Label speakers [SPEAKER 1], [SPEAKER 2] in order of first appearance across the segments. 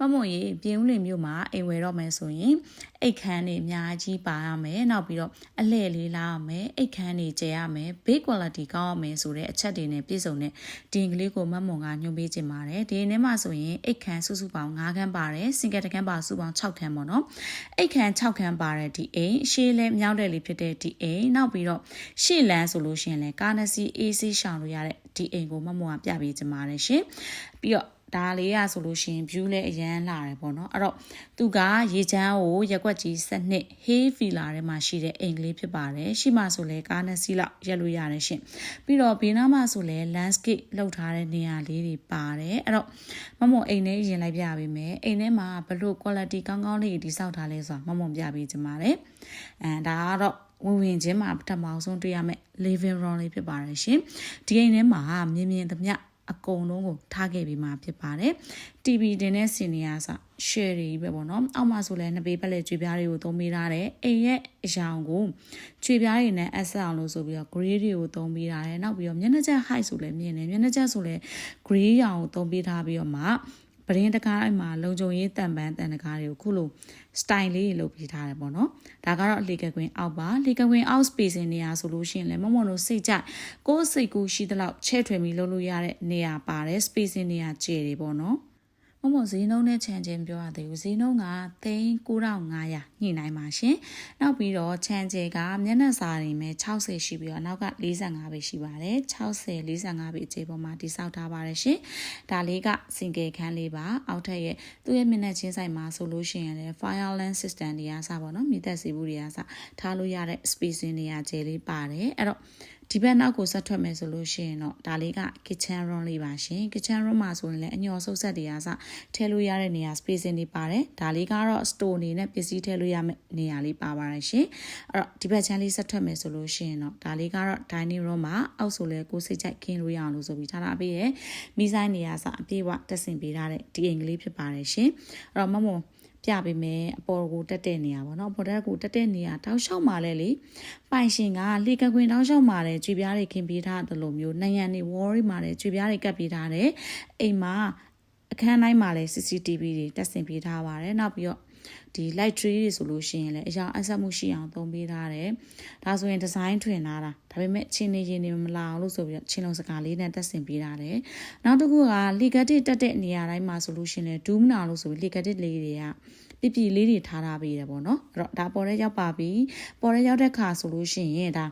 [SPEAKER 1] မမွန်ရေပြင်ဦးလင်မြို့မှာအိမ်ဝယ်တော့မယ်ဆိုရင်အိတ်ခမ်းတွေအများကြီးပါရမယ်နောက်ပြီးတော့အလှည့်လေးလာရမယ်အိတ်ခမ်းတွေကျဲရမယ် base quality ကောင်းရမယ်ဆိုတဲ့အချက်တွေနဲ့ပြည့်စုံတဲ့ဒီကလေးကိုမမွန်ကညွှန်ပေးခြင်းပါတယ်ဒီနေ့မှဆိုရင်အိတ်ခမ်းစုစုပေါင်း9ခန်းပါတယ်စင်ကတခန်းပါစုပေါင်း6ခန်းပေါ့နော်အိတ်ခမ်း6ခန်းပါတဲ့ဒီအိမ်ရှေးလဲမြောက်တဲ့လေးဖြစ်တဲ့ဒီအိမ်နောက်ပြီးတော့ရှေ့လန်းဆိုလို့ရှိရင်လဲကားနစီ AC ရှောင်လို့ရတဲ့ဒီအိမ်ကိုမမွန်ကပြပေးခြင်းပါတယ်ရှင်ပြီးတော့ ဒါလေးရဆိုလို့ရှိရင် view လည်းအရန်လာတယ်ပေါ့နော်အဲ့တော့သူကရေချမ်းကိုရက်ွက်ကြီးစနစ် hay filler ထဲမှာရှိတဲ့အိမ်ကလေးဖြစ်ပါတယ်ရှိမှဆိုလဲကားနဲ့စီးလောက်ရက်လို့ရတယ်ရှင်ပြီးတော့ဘေးနားမှာဆိုလဲ landscape လောက်ထားတဲ့နေရာလေးတွေပါတယ်အဲ့တော့မမုံအိမ်ထဲရင်လိုက်ပြပေးမယ်အိမ်ထဲမှာဘလို့ quality ကောင်းကောင်းလေးတိစောက်ထားလဲဆိုတာမမုံပြပေးချင်ပါတယ်အဲဒါကတော့ဝင်ဝင်ချင်းမှာပထမဆုံးတွေ့ရမယ့် living room လေးဖြစ်ပါတယ်ရှင်ဒီအိမ်ထဲမှာမြင်မြင်သမျှ အကုန်လုံးကိုထားခဲ့ပြီးမှဖြစ်ပါတယ် TV တင်တဲ့စင်နေရဆို share တွေပဲပေါ့နော်အောက်မှာဆိုလဲနှစ်ပေးပက်လက်ကြွေပြားတွေကိုသုံးပေးထားတယ်အိမ်ရဲ့အယောင်ကိုကြွေပြားတွေနဲ့အဆက်အောင်လို့ဆိုပြီးတော့ gray တွေကိုသုံးပေးထားတယ်နောက်ပြီးတော့မျက်နှာချက် height ဆိုလဲမြင်တယ်မျက်နှာချက်ဆိုလဲ gray ရောင်ကိုသုံးပေးထားပြီးတော့မှ ပရင်းတကားအိမ်မှာလုံခြုံရေးတန်ပန်းတန်တကားတွေကိုခုလို style လေးလုပ်ပေးထားတယ်ပေါ့နော်ဒါကတော့လေကကွင်းအောက်ပါလေကကွင်းအောက် spacing နေရာဆိုလို့ရှိရင်လည်းမမုံတို့စိတ်ကြကိုယ်စိတ်ကူးရှိသလောက်ချဲ့ထွင်ပြီးလုပ်လို့ရတဲ့နေရာပါတယ် spacing နေရာကျယ်တယ်ပေါ့နော် မမဈေးနှုန်းနဲ့ခြံချင်းပြောရသေးဘူးဈေးနှုန်းက3900ညှိနှိုင်းပါရှင်နောက်ပြီးတော့ခြံကျဲကမျက်နှာစာတွေမဲ့60ရှိပြီးတော့နောက်က45ပဲရှိပါတယ်60 45ပဲအခြေပေါ်မှာတိစောက်ထားပါတယ်ရှင်ဒါလေးက single ခန်းလေးပါအောက်ထက်ရဲ့သူ့ရဲ့မျက်နှာချင်းဆိုင်မှာဆိုလို့ရှိရင်လည်း fire alarm system တွေကစပါတော့မိသက်စီဘူးတွေကစထားလို့ရတဲ့ spacing တွေကကျဲလေးပါတယ်အဲ့တော့ဒီဘက်နောက်ကိုဆက်ထွက်မယ်ဆိုလို့ရှိရင်တော့ဒါလေးက kitchen room လေးပါရှင် kitchen room မှာဆိုရင်လည်းအညော်ဆုပ်ဆက်တွေကစထည့်လို့ရတဲ့နေရာ spacing တွေပါတယ်ဒါလေးကတော့ store အနေနဲ့ပစ္စည်းထည့်လို့ရမယ့်နေရာလေးပါပါတယ်ရှင်အဲ့တော့ဒီဘက်ချမ်းလေးဆက်ထွက်မယ်ဆိုလို့ရှိရင်တော့ဒါလေးကတော့ dining room မှာအောက်ဆိုလဲကိုစိတ်ကြိုက်ခင်းလို့ရအောင်လို့ဆိုပြီးထားတာပေးရမိဆိုင်နေရာစအပြည့်ဝတက်ဆင်ပေးထားတဲ့ဒီအိမ်ကလေးဖြစ်ပါတယ်ရှင်အဲ့တော့မမုံ ပြပေးမယ်အပေါ်ကိုတက်တဲ့နေရာပေါ့နော်အပေါ်တက်ကိုတက်တဲ့နေရာတောက်လျှောက်မှာလဲလေပိုင်ရှင်ကလေကခွင်တောက်လျှောက်မှာလဲကြွေပြားတွေခင်းပေးထားတယ်လို့မျိုးနိုင်ရန်နေ worry မှာလဲကြွေပြားတွေကပ်ပေးထားတယ်အိမ်မှာအခန်းတိုင်းမှာလဲ CCTV တွေတက်ဆင်ပေးထားပါတယ်နောက်ပြီးတော့ ဒီ light tree တွေဆိုလို့ရှိရင်လည်းအရာအဆက်မှုရှိအောင်သုံးပေးထားတယ်။ဒါဆိုရင်ဒီဇိုင်းထွင်ထားတာဒါပေမဲ့ချင်းနေရင်နေမလာအောင်လို့ဆိုပြီးတော့ချင်းလုံးစကားလေးနဲ့တက်ဆင်ပေးထားတယ်။နောက်တစ်ခုက legatic တက်တဲ့နေရာတိုင်းမှာဆိုလို့ရှိရင်လည်း doom နာလို့ဆိုပြီး legatic လေးတွေကပြပြလေးတွေထားထားပေးတယ်ပေါ့နော်အဲ့တော့ဒါပေါ်တဲ့ရောက်ပါပြီပေါ်တဲ့ရောက်တဲ့ခါဆိုလို့ရှိရင်ဒါန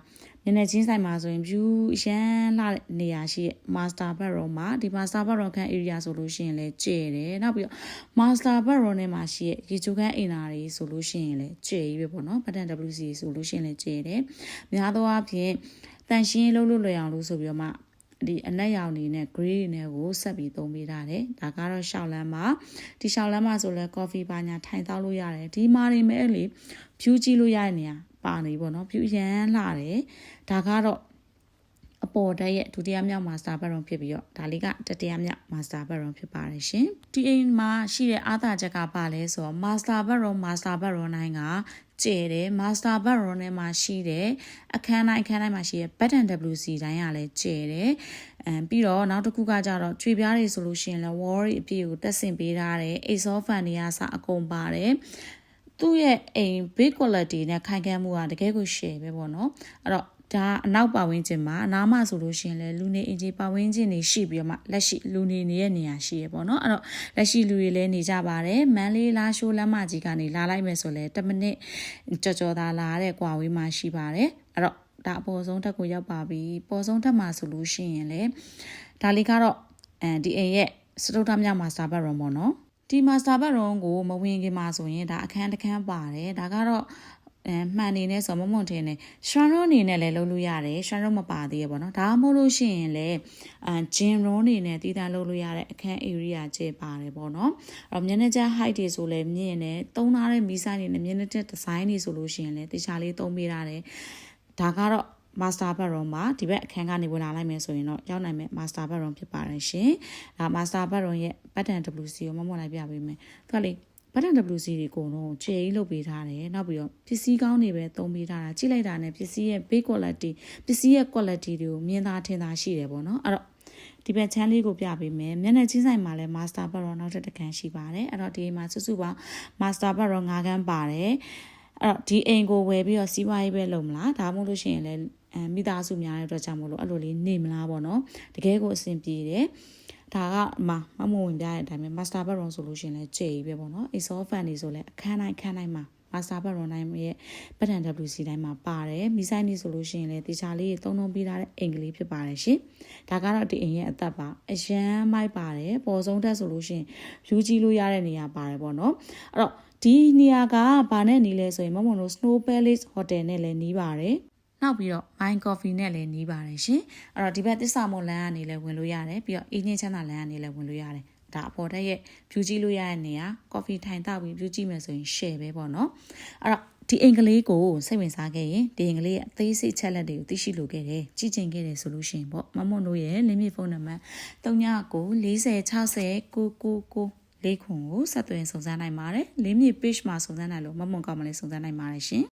[SPEAKER 1] ည်းနည်းချင်းဆိုင်မှာဆိုရင် view ရမ်းလာတဲ့နေရာရှိရဲ့ master bedroom မှာဒီ master bedroom ခန်း area ဆိုလို့ရှိရင်လည်းကျဲတယ်နောက်ပြီးတော့ master bedroom ထဲမှာရှိရဲ့ရေချိုခန်းအိမ်သာတွေဆိုလို့ရှိရင်လည်းကျဲကြီးပဲပေါ့နော် button WC ဆိုလို့ရှိရင်လည်းကျဲတယ်များသောအားဖြင့်တန်ရှင်းလုပ်လို့လွယ်အောင်လို့ဆိုပြီးတော့မှဒီအနက်ရောင်နေနဲ့ grey နဲ့ကိုဆက်ပြီးသုံးပေးထားတယ်ဒါကတော့ရှောက်လန်းမှာဒီရှောက်လန်းမှာဆိုလဲ coffee ပါညာထိုင်တောက်လို့ရတယ်ဒီမာတွေမဲ့လေ view ကြည့်လို့ရတဲ့နေရာ ပါနေပေါ့နော် view ရမ်းလာတယ်ဒါကတော့အပေါ်တက်ရဲ့ဒုတိယမြောက် master bedroom ဖြစ်ပြီးတော့ဒါလေးကတတိယမြောက် master bedroom ဖြစ်ပါတယ်ရှင်ဒီအိမ်မှာရှိတဲ့အားသာချက်ကပါလဲဆိုတော့ master bedroom master bedroom တိုင်းကကျဲတယ် master bedroom ထဲမှာရှိတဲ့အခန်းတိုင်းအခန်းတိုင်းမှာရှိတဲ့ bed and WC တိုင်းကလည်းကျဲတယ်အဲပြီးတော့နောက်တစ်ခုကကြတော့ကြွေပြားတွေဆိုလို့ရှိရင်လည်း wall တွေအပြည့်ကိုတက်ဆင်ပေးထားတယ် exhaust fan တွေကစအကုန်ပါတယ် သူ့ရဲ့အိမ် big quality နဲ့ခိုင်ခံမှုကတကယ်ကို share ပဲပေါ့နော်အဲ့တော့ဒါအနောက်ပါဝင်းကျင်မှာအနားမှာဆိုလို့ရှိရင်လည်းလူနေအင်ဂျီပါဝင်းကျင်နေရှိပြီးတော့မှလက်ရှိလူနေနေတဲ့နေရာရှိရပေါ့နော်အဲ့တော့လက်ရှိလူတွေလည်းနေကြပါတယ်မန်လေးလာရှိုးလမ်းမကြီးကနေလာလိုက်မယ်ဆိုလဲ10မိနစ်ကြော်ကြော်သာလာတဲ့ကွာဝေးမှာရှိပါတယ်အဲ့တော့ဒါအပေါ်ဆုံးထက်ကိုရောက်ပါပြီပေါ်ဆုံးထက်မှာဆိုလို့ရှိရင်လေဒါလေးကတော့အဲဒီအိမ်ရဲ့စတုထမြောက်မှာစာဘတ်ရုံပေါ့နော် ဒီမှာစာဘတ်ရုံကိုမဝင်ခင်မှာဆိုရင်ဒါအခန်းတစ်ခန်းပါတယ်ဒါကတော့အဲမှန်နေနဲ့ဆိုမမွန်တင်နေရှရန်ရိုအနေနဲ့လည်းလုပ်လို့ရတယ်ရှရန်ရိုမပါသေးရပေါ့နော်ဒါမှမဟုတ်လို့ရှိရင်လည်းအဂျင်ရိုအနေနဲ့တည်တံလုပ်လို့ရတဲ့အခန်း area ကျပါတယ်ပေါ့နော်အဲ့တော့ manager height တွေဆိုလည်းမြင့်နေသုံးထားတဲ့မီးဆိုင်တွေနဲ့ manager design တွေဆိုလို့ရှိရင်လည်းတခြားလေးသုံးပေးရတယ်ဒါကတော့ master bedroom မှာဒီဘက်အခန်းကနေဝင်လာလိုက်မယ်ဆိုရင်တော့ရောက်နိုင်မယ် master bedroom ဖြစ်ပါတယ်ရှင်။ဒါ master bedroom ရဲ့ button WC ကိုမမွန်လိုက်ပြပေးမယ်။သူကလေ button WC တွေအကုန်လုံးခြေကြီးလုပ်ပေးထားတယ်နောက်ပြီးတော့ပစ္စည်းကောင်းတွေပဲသုံးပေးထားတာကြည့်လိုက်တာနဲ့ပစ္စည်းရဲ့ base quality ပစ္စည်းရဲ့ quality တွေကိုမြင်သာထင်သာရှိတယ်ပေါ့နော်အဲ့တော့ဒီဘက်ချမ်းလေးကိုပြပေးမယ်မျက်နှာချင်းဆိုင်မှာလည်း master bed တော့နောက်ထပ်တစ်ခန်းရှိပါတယ်အဲ့တော့ဒီအိမ်မှာစုစုပေါင်း master bed တော့၅ခန်းပါတယ် အဲ့တော့ဒီအိမ်ကိုဝယ်ပြီးတော့စီးပွားရေးပဲလုပ်မလားဒါမှမဟုတ်လို့ရှိရင်လည်းအဲမိသားစုများတဲ့အတွက်ကြောင့်မလို့အဲ့လိုလေးနေမလားပေါ့နော်တကယ်ကိုအဆင်ပြေတယ်ဒါကမမမဝင်ပြတဲ့အတိုင်းပဲ master bedroom ဆိုလို့ရှိရင်လည်းကြည်ပဲပေါ့နော် exhaust fan တွေဆိုလည်းအခန်းတိုင်းခန်းတိုင်းမှာ master bedroom တိုင်းရဲ့ပတ်တန် WC တိုင်းမှာပါတယ်မိဆိုင်နေဆိုလို့ရှိရင်လည်းတေချာလေးတွေသုံးသုံးပေးထားတဲ့အင်္ဂလိပ်ဖြစ်ပါတယ်ရှင်ဒါကတော့ဒီအိမ်ရဲ့အသက်ပါအရန်မိုက်ပါတယ်ပေါ်ဆုံးတက်ဆိုလို့ရှိရင်ယူကြည့်လို့ရတဲ့နေရာပါတယ်ပေါ့နော်အဲ့တော့ဒီနေရာကဘာနဲ့နီးလဲဆိုရင်မမုံတို့ Snow Palace Hotel နဲ့လည်းနီးပါတယ်နောက်ပြီးတော့ Mine Coffee နဲ့လည်းနီးပါတယ်ရှင်အဲ့တော့ဒီဘက်တစ္ဆာမွန်လမ်းကနေလည်းဝင်လို့ရတယ်ပြီးတော့အင်းချင်းချမ်းသာလမ်းကနေလည်းဝင်လို့ရတယ် ဒါအပေါ်တက်ရဲ့ view ကြည့်လို့ရတဲ့နေရာ coffee ထိုင်တောက်ပြီး view ကြည့်မယ်ဆိုရင် share ပဲပေါ့နော်အဲ့တော့ဒီအင်္ဂလိပ်ကိုစိတ်ဝင်စားခဲ့ရင်ဒီအင်္ဂလိပ်ရဲ့အသေးစိတ်ချက်လက်တွေကိုသိရှိလိုခဲ့တယ်ကြည့်ချင်ခဲ့တယ်ဆိုလို့ရှိရင်ပေါ့မမွန်တို့ရဲ့ limit phone number 3940 60 60 999လေးခွန်ကိုဆက်သွင်းစုံစမ်းနိုင်ပါတယ်။လေးမြေ page မှာစုံစမ်းနိုင်လို့မမွန်ကောက်မလေးစုံစမ်းနိုင်ပါတယ်ရှင်။